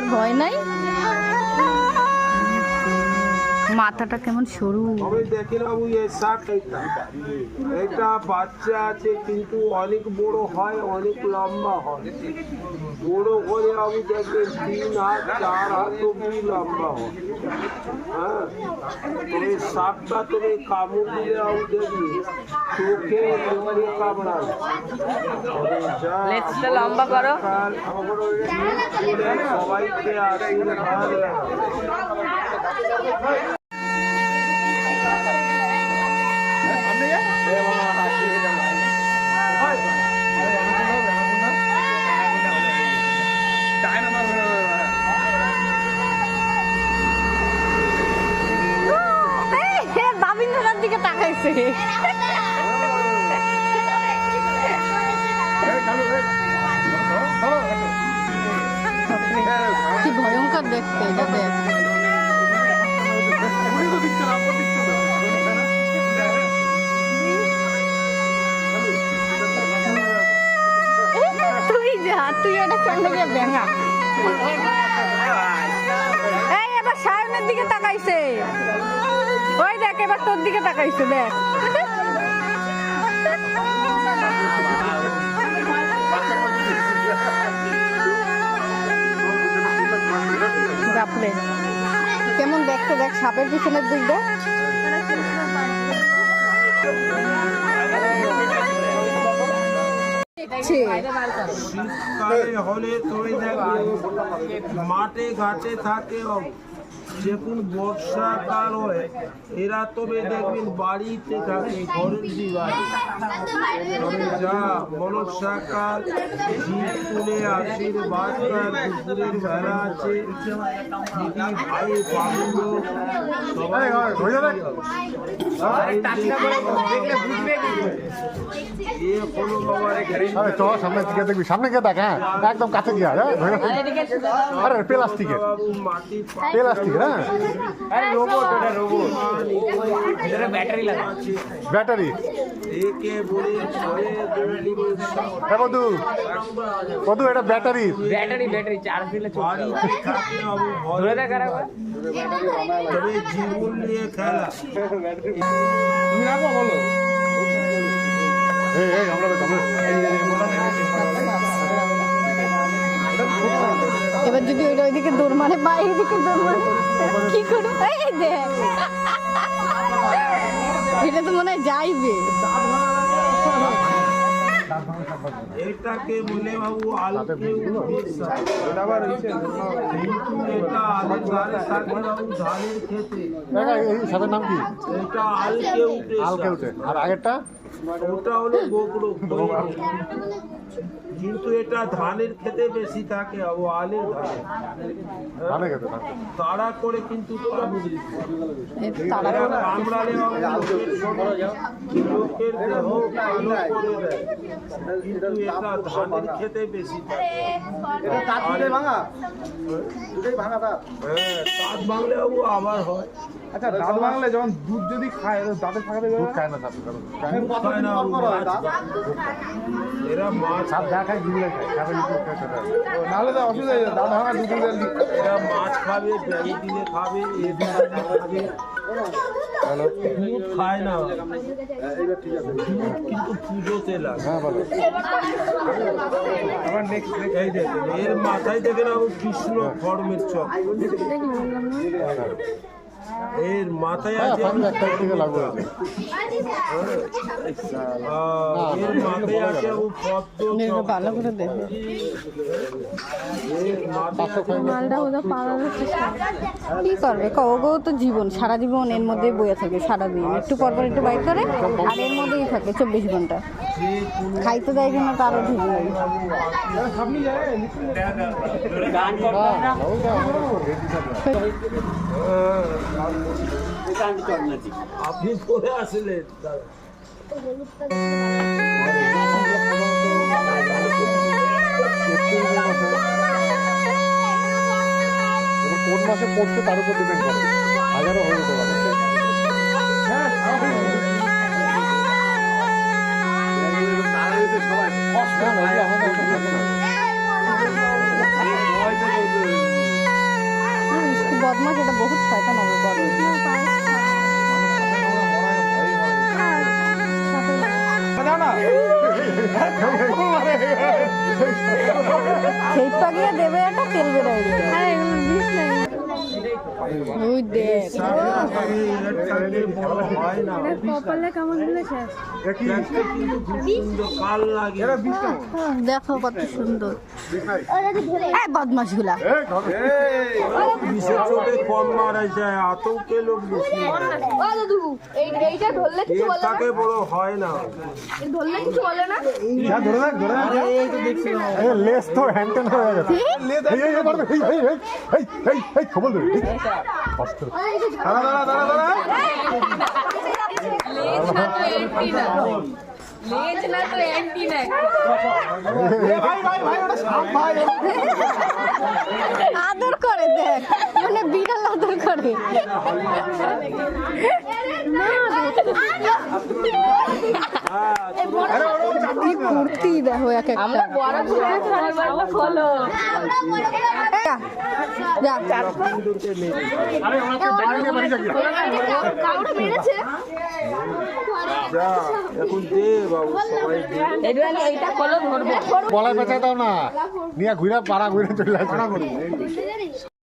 ভয় নাই। মাথাটা কেমন সরু। আমি দেখি বাবু এই শার্ট এটা এটা বাচ্চা আছে কিন্তু অনেক বড় হয় অনেক লম্বা হয়। বড় করে বাবু দেখবেন তিন হাত চার হাত অব্দি লম্বা হয়। হ্যাঁ? তবে সাপটা তুমি কামড় দিলে বাবু দেখবি চোখে তবে যা লম্বা করো। কাল সবাইকে বাবিন্দ্রনাথ তাকাইছে কি ভয়ঙ্কর দেখতে দেখ তুই যা তুই সামনে গিয়ে ব্যাঙা এই এবার সায়নের দিকে তাকাইছে ওই দেখ এবার তোর দিকে তাকাইছে দেখ। কেমন দেখতে দেখ সাপের পিছনের দিক দেখ। শীতকালে হলে তুমি দেখবে মাঠে ঘাটে থাকে যখন বর্ষাকাল হয় এরা তবে দেখবেন বাড়িতে থাকে ঘরের বাড়ি তবে যা তুলে আশীর্বাদ কুকুরের ভেড়া আছে দিদি ভাই সবাই আরে সামনে দিকে দেখবি সামনে গিয়ে দেখ হ্যাঁ একদম কাছে গিয়া হ্যাঁ ধরে রাখ। আরে বাবু মাটি প্লাস্টিক হ্যাঁ ব্যাটারি একে বলে ছয়ে হ্যাঁ বধু বধু এটা ব্যাটারি ব্যাটারি ব্যাটারি চার্জ দিলে ধরে ভয় দেখ তবে জীবন নিয়ে খেলা তুমি রাখো বলো এই এই আমরা আমরা এবার যদি ওইটা ওইদিকে দৌড় মারে বা এইদিকে দৌড় মারে কি করব এই দেখ। এটা তো মনে হয় যাইবে। এটাকে বলে বাবু আলকে বিশ্বাস কিন্তু এটা আলের ধারে থাকে বাবু ধানের খেতে। এই সাপের নাম কি? এটা আলকে উঠে আলকে উঠে। আর আগেরটা? ওটা হলো গোগড়ো কিন্তু এটা ধানের খেতে বেশি থাকে ও আলের ধানে। খেতে ধানে। তাড়া করে কিন্তু কামড়ে এই তো তাড়া এরা করে। কামড়ালে লোকের দেহ কালো করে দেয়। কিন্তু এটা ধানের খেতে বেশি থাকে। ভাঙা? দাঁত হ্যাঁ আবার হয়। আচ্ছা দাঁত ভাঙলে যখন দুধ যদি খায় না খায় হয় এরা মাছ সাপ যা খায় গিলে খায় সাপের লিকুইড নাহলে তো অসুবিধা হয়ে যাবে। দাঁত ভাঙা দুধ এরা মাছ খাবে খাবে এ দিলে খাবে। দুধ খায় না। দুধ কিন্তু পুজোতে লাগে। হ্যাঁ বলো। আবার নেক্সট এর মাথায় দেখেন বাবু কৃষ্ণ ফর্মের চক এর মাথায় আছে ফাঁকি একটা দিকে লাগবে। আহ, এর মাথায় আছে বাবু পদ্ম ভালো করে দেখে এর মাথায় আছে মালটা ওদের পালানোর চেষ্টা কি করবে? ক ওগো তো জীবন সারা জীবন এর মধ্যেই বয়ে থাকে সারাদিন। একটু পর পর একটু বাইর করে আর এর মধ্যেই থাকে চব্বিশ ঘণ্টা। খাইতে দেয় কিনা তারও ঠিক নেই। আপনি পরে আসলেন। কোন মাসে পড়ছে তার উপর ডিপেন্ড করে। হাজারও হয়ে যেতে পারে। হ্যাঁ, সেই পাগিয়ে দেবে একটা তেল বেরোয় দেখো কত সুন্দর। এই বদমাসগুলা এই, চোখে কম মারা যায় আতঙ্কে লোক বেশি মারে। ও দাদু এই- এইটা ধরলে কিছু এর বলে না থেকে বড় হয় না ধরলে কিছু বলে না ধরে রাখ ধরে রাখ এ, লেজ তো হ্যান্টেন হয়ে গেছে এই, এই, এই, মারবে, এই, এই, এই, এই, এই, এই, খবর দেবে, কষ্ট। দাঁড়া দাঁড়া দাঁড়া দাঁড়া ভাই ভাই ওটা সাপ ভাই আদর করে দেখ। মানে বিড়াল আদর করে। কি কুর্তি দেখো এক একটা। বলাই পেঁচাই দাও না। নিয়ে ঘুরে পাড়া ঘুরে চলে আসে।